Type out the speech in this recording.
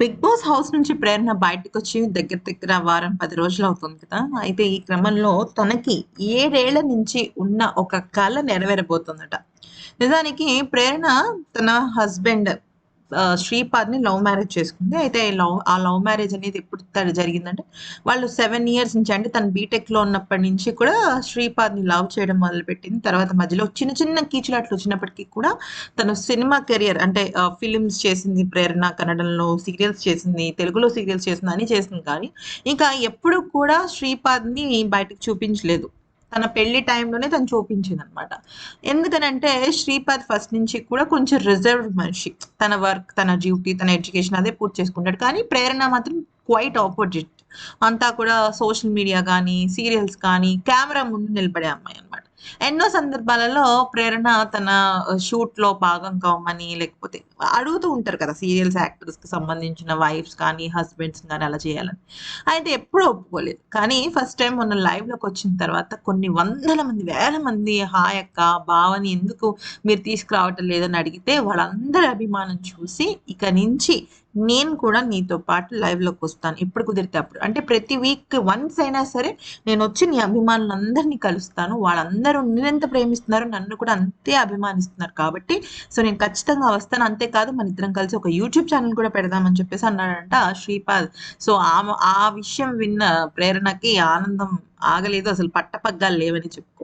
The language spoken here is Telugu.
బిగ్ బాస్ హౌస్ నుంచి ప్రేరణ బయటకు వచ్చి దగ్గర దగ్గర వారం పది రోజులు అవుతుంది కదా. అయితే ఈ క్రమంలో తనకి ఏడేళ్ళ నుంచి ఉన్న ఒక కళ నెరవేరబోతుందట. నిజానికి ప్రేరణ తన హస్బెండ్ శ్రీపాద్ని లవ్ మ్యారేజ్ చేసుకుంది. అయితే లవ్ ఆ లవ్ మ్యారేజ్ అనేది ఎప్పుడు త- జరిగిందంటే వాళ్ళు సెవెన్ ఇయర్స్ నుంచి అంటే తను బీటెక్లో ఉన్నప్పటి నుంచి కూడా శ్రీపాద్ని లవ్ చేయడం మొదలుపెట్టింది. తర్వాత మధ్యలో చిన్న చిన్న కీచులాట్లు వచ్చినప్పటికీ కూడా తను సినిమా కెరియర్ అంటే ఫిలిమ్స్ చేసింది ప్రేరణ కన్నడంలో సీరియల్స్ చేసింది తెలుగులో సీరియల్స్ చేసింది అని చేసింది. కానీ ఇంకా ఎప్పుడు కూడా శ్రీపాద్ని బయటకు చూపించలేదు. తన పెళ్ళి టైంలోనే తను చూపించింది అనమాట ఎందుకనంటే శ్రీపాద్ ఫస్ట్ నుంచి కూడా కొంచెం రిజర్వ్ మనిషి. తన వర్క్ తన డ్యూటీ తన ఎడ్యుకేషన్ అదే పూర్తి చేసుకుంటాడు. కానీ ప్రేరణ మాత్రం క్వైట్ ఆపోజిట్. అంతా కూడా సోషల్ మీడియా కానీ సీరియల్స్ కానీ కెమెరా ముందు నిలబడే అమ్మాయి అనమాట ఎన్నో సందర్భాలలో ప్రేరణ తన షూట్లో భాగం కావమని లేకపోతే అడుగుతూ ఉంటారు కదా సీరియల్స్ యాక్టర్స్కి సంబంధించిన వైఫ్స్ కానీ హస్బెండ్స్ కానీ అలా చేయాలని. అయితే ఎప్పుడూ ఒప్పుకోలేదు. కానీ ఫస్ట్ టైం మొన్న లైవ్లోకి వచ్చిన తర్వాత కొన్ని వందల మంది వేల మంది హాయక్క భావని ఎందుకు మీరు తీసుకురావటం లేదని అడిగితే వాళ్ళందరి అభిమానం చూసి ఇక నుంచి నేను కూడా నీతో పాటు లైవ్లోకి వస్తాను. ఎప్పుడు కుదిరితే అప్పుడు. అంటే ప్రతి వీక్ వన్స్ అయినా సరే నేను వచ్చి నీ అభిమానులందరినీ కలుస్తాను. వాళ్ళందరూ నేనెంత ప్రేమిస్తున్నారు నన్ను కూడా అంతే అభిమానిస్తున్నారు కాబట్టి సో నేను ఖచ్చితంగా వస్తాను. అంతేకాదు మన ఇద్దరం కలిసి ఒక యూట్యూబ్ ఛానల్ కూడా పెడదామని చెప్పేసి అన్నాడంట శ్రీపాద్. సో ఆ ఆ విషయం విన్న ప్రేరణకి ఆనందం ఆగలేదు. అసలు పట్టపగ్గాలు లేవని చెప్పి.